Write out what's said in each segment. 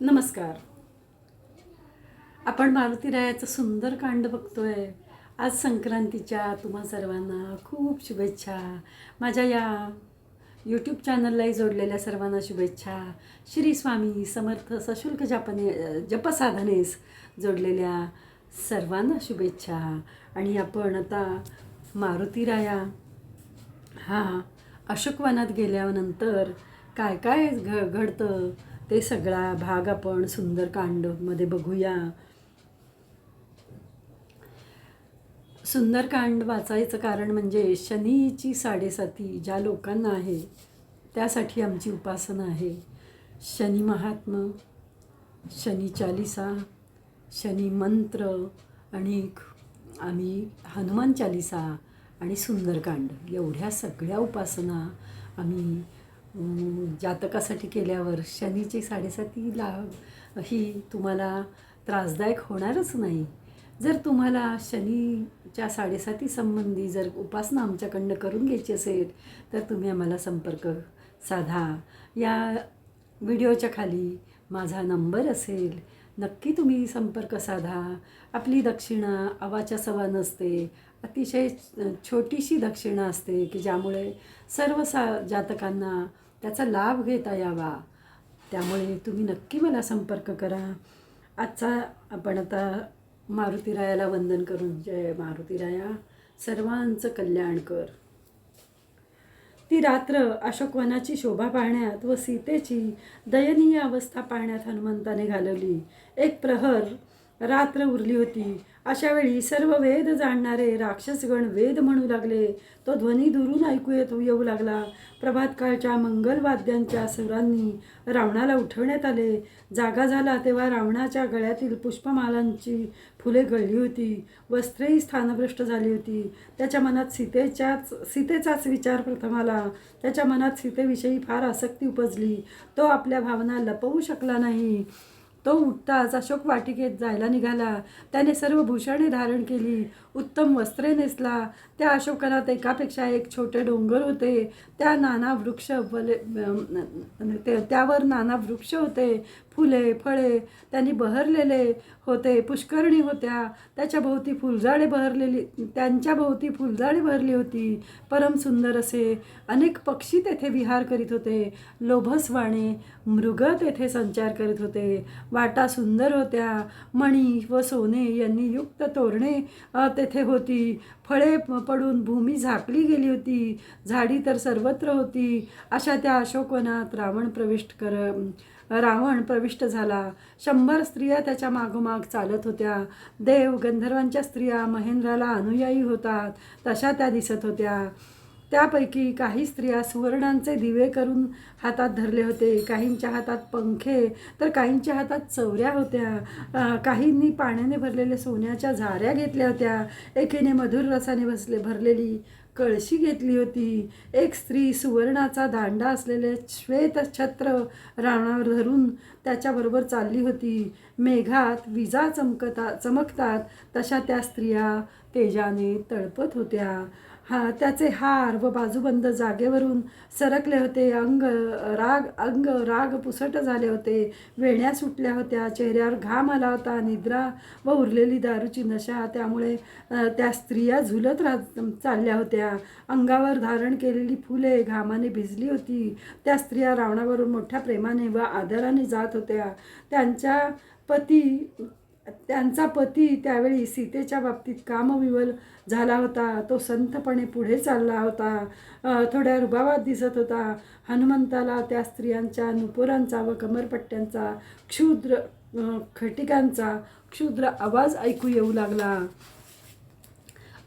नमस्कार. आपण मारुती रायाचं सुंदर कांड बघतोय. आज संक्रांतीच्या तुम्हा सर्वांना खूप शुभेच्छा. माझ्या या यूट्यूब चॅनललाही जोडलेल्या सर्वांना शुभेच्छा. श्री स्वामी समर्थ सशुल्क जपने जपसाधनेस जोडलेल्या सर्वांना शुभेच्छा. आणि आपण आता मारुती राया हा अशोकवनात गेल्यानंतर काय काय घ घडतं? ते सगळा भाग आपण सुंदरकांडमध्ये बघूया. सुंदरकांड वाचायचं कारण म्हणजे शनीची साडेसाती ज्या लोकांना आहे त्यासाठी आमची उपासना आहे. शनी महात्म शनी चालिसा शनी मंत्र आणि आम्ही हनुमान चालिसा आणि सुंदरकांड एवढ्या सगळ्या उपासना आम्ही जातकासाठी केल्यावर शनीची साडेसाती लाभ ही तुम्हाला त्रासदायक होणारच नाही. जर तुम्हाला शनीच्या साडेसाती संबंधी जर उपासना आमच्याकडनं करून घ्यायची असेल तर तुम्ही आम्हाला संपर्क साधा. या व्हिडिओच्या खाली माझा नंबर असेल नक्की तुम्ही संपर्क साधा. आपली दक्षिणा अवाच्या सवा नसते अतिशय छोटीशी दक्षिणा असते की ज्यामुळे सर्व सा जातकांना त्याचा लाभ घेता यावा. त्यामुळे तुम्ही नक्की मला संपर्क करा. आजचा आपण आता मारुतीरायाला वंदन करून जय मारुतीराया सर्वांचं कल्याण कर. ती रात्र अशोकवनाची शोभा पाहण्यात व सीतेची दयनीय अवस्था पाहण्यात हनुमंताने घालवली. एक प्रहर रात्र उरली होती. अशावेळी सर्व वेद जाणणारे राक्षसगण वेद म्हणू लागले. तो ध्वनी दुरून ऐकू येत येऊ लागला. प्रभातकाळच्या मंगलवाद्यांच्या सुरांनी रावणाला उठवण्यात आले. जागा झाला तेव्हा रावणाच्या गळ्यातील पुष्पमालांची फुले गळली होती. वस्त्रेही स्थानभ्रष्ट झाली होती. त्याच्या मनात सीतेच्याच सीतेचाच विचार प्रथम आला. त्याच्या मनात सीतेविषयी फार आसक्ती उपजली. तो आपल्या भावना लपवू शकला नाही. तो उठताच अशोक वाटिकेत जायला निघाला. त्याने सर्व भूषणे धारण केली. उत्तम वस्त्रे नेसला. त्या अशोकनात एकापेक्षा एक छोटे डोंगर होते. त्या नाना वृक्ष फले ते त्यावर नाना वृक्ष होते. फुले फळे त्यांनी बहरलेले होते. पुष्करणी होत्या. त्याच्या भोवती फुलझाडे बहरलेली त्यांच्या भोवती फुलझाडे भरली होती. परम सुंदर असे अनेक पक्षी तेथे विहार करीत होते. लोभसवाणे मृग तेथे संचार करीत होते. वाटा सुंदर होत्या. मणी व सोने यांनी युक्त तोरणे तेथे होती. फळे प- पडून भूमी झाकली गेली होती. झाडी तर सर्वत्र होती. अशा त्या अशोकवनात रावण प्रविष्ट कर रावण प्रविष्ट झाला. शंभर स्त्रिया त्याच्या मागोमाग चालत होत्या. देव गंधर्वांच्या स्त्रिया महेंद्राला अनुयायी होतात. तशा त्या दिसत होत्या. त्यापैकी काही स्त्रिया सुवर्णांचे दिवे करून हातात धरले होते. काहींच्या हातात पंखे तर काहींच्या हातात चवऱ्या होत्या. काहींनी पाण्याने भरलेले सोन्याच्या झाऱ्या घेतल्या होत्या. एकीने मधुर रसाने बसले भरलेली कळशी घेतली होती. एक स्त्री सुवर्णाचा दांडा असलेले श्वेत छत्र रावणावर धरून त्याच्याबरोबर चालली होती. मेघात विजा चमकता चमकतात तशा त्या स्त्रिया तेजाने तळपत होत्या. हा त्याचे हार व बाजूबंद जागेवरून सरकले होते. अंग राग अंग राग पुसट झाले होते. वेण्या सुटल्या होत्या. चेहऱ्यावर घाम आला होता. निद्रा व उरलेली दारूची नशा. त्यामुळे त्या स्त्रिया झुलत राह चालल्या होत्या. अंगावर धारण केलेली फुले घामाने भिजली होती. त्या स्त्रिया रावणावरून मोठ्या प्रेमाने व आदराने जात होत्या. त्यांच्या पती त्यांचा पती त्यावेळी सीतेच्या बाबतीत कामविवल झाला होता. तो संतपणे पुढे चालला होता. थोड्या रुबावात दिसत होता. हनुमंताला त्या स्त्रियांच्या नुपुरांचा व कमरपट्ट्यांचा क्षुद्र खटिकांचा क्षुद्र आवाज ऐकू येऊ लागला.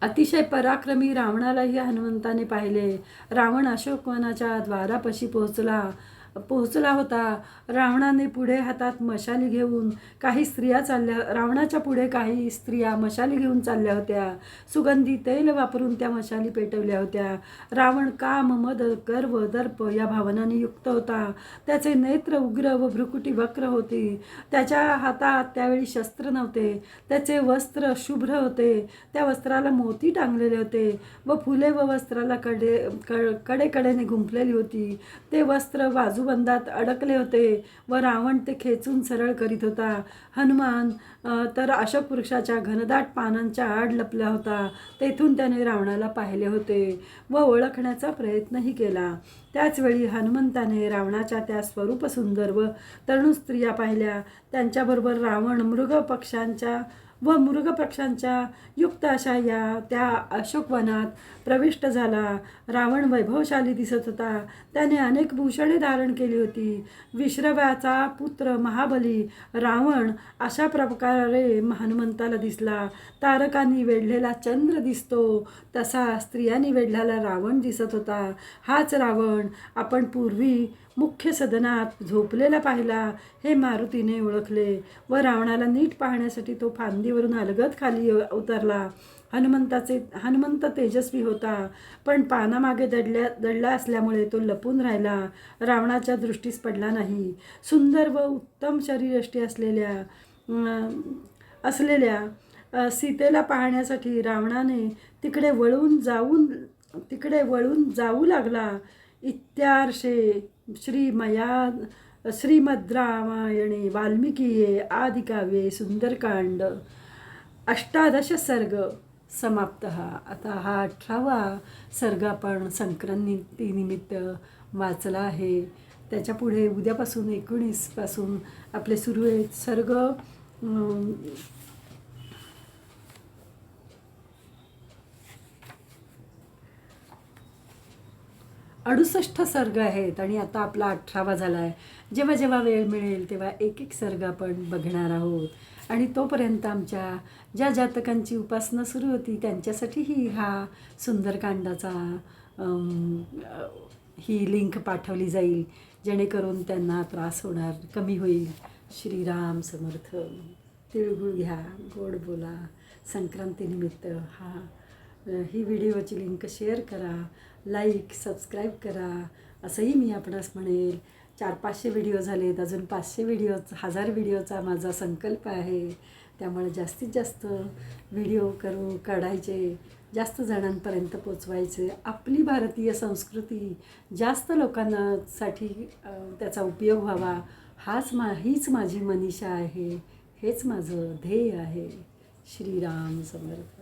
अतिशय पराक्रमी रावणालाही हनुमंताने पाहिले. रावण अशोकवनाच्या द्वारापाशी पोहोचला. पोहोचला होता. रावणाने पुढे हातात मशाली घेऊन काही स्त्रिया चालल्या रावणाच्या पुढे काही स्त्रिया मशाली घेऊन चालल्या होत्या. सुगंधी तेल वापरून त्या मशाली पेटवल्या होत्या. रावण काम मद गर्व दर्प या भावनांनी युक्त होता. त्याचे नेत्र उग्र व भ्रुकुटी वक्र होती. त्याच्या हातात त्यावेळी शस्त्र नव्हते. त्याचे वस्त्र शुभ्र होते. त्या वस्त्राला मोती टांगलेले होते व फुले व वस्त्राला कडे क कडेकडेने गुंफलेली होती. ते वस्त्र बाजू बाजूबंदात अडकले होते व रावण ते खेचून सरळ करीत होता. हनुमान तर अशोक वृक्षाच्या घनदाट पानांच्या आड लपला होता. तेथून त्याने रावणाला पाहिले होते व ओळखण्याचा प्रयत्नही केला. त्याचवेळी हनुमंताने रावणाच्या त्या स्वरूप सुंदर व तरुण स्त्रिया पाहिल्या. त्यांच्याबरोबर रावण मृग पक्षांच्या व मृग पक्षांच्या युक्त अशा या त्या अशोकवनात प्रविष्ट झाला. रावण वैभवशाली दिसत होता. त्याने अनेक भूषणे धारण केली होती. विश्रव्याचा पुत्र महाबली रावण अशा प्रकारे हनुमंताला दिसला. तारकांनी वेढलेला चंद्र दिसतो. तसा स्त्रियांनी वेढलेला रावण दिसत होता. हाच रावण आपण पूर्वी मुख्य सदनात झोपलेला पाहिला. हे मारुतीने ओळखले. व रावणाला नीट पाहण्यासाठी तो फांदीवरून अलगद खाली उतरला. हनुमंताचे हनुमंत तेजस्वी होता. पण पानामागे दडल्या दडला असल्यामुळे तो लपून राहिला. रावणाच्या दृष्टीस पडला नाही. सुंदर व उत्तम शरीरष्टी असलेल्या असलेल्या सीतेला पाहण्यासाठी रावणाने तिकडे वळून जाऊन तिकडे वळून जाऊ लागला. इत्यार्षे श्रीमया श्रीमद रामायणे वाल्मिकीये आदिकाव्ये सुंदरकांड अष्टादश सर्ग समाप्त. आता हा अठरावा सर्ग आपण संक्रांतीनिमित्त वाचला आहे. त्याच्या पुढे उद्यापासून एकोणीसपासून आपले सुरू आहेत सर्ग. अडुसष्ट सर्ग आहेत आणि आता आपला अठरावा झाला आहे जेव्हा जेव्हा वेळ मिळेल तेव्हा एक एक सर्ग आपण बघणार आहोत. आणि तोपर्यंत आमच्या ज्या जातकांची उपासना सुरू होती त्यांच्यासाठीही हा सुंदरकांडाचा ही लिंक पाठवली जाईल. जेणेकरून त्यांना त्रास होणार कमी होईल. श्रीराम समर्थ तिळगुळ घ्या गोड बोला. संक्रांतीनिमित्त हा ही व्हिडिओची लिंक शेअर करा. लाईक सबस्क्राईब करा. असंही मी आपणास म्हणेल चार पाचशे व्हिडिओ झालेत अजून पाचशे व्हिडिओ हजार व्हिडिओचा माझा संकल्प आहे. त्यामुळे जास्तीत जास्त व्हिडिओ करू काढायचे जास्त जणांपर्यंत पोचवायचे. आपली भारतीय संस्कृती जास्त लोकांसाठी त्याचा उपयोग व्हावा हाच मा हीच माझी मनीषा आहे. हेच माझं ध्येय आहे. श्रीराम समर्थ.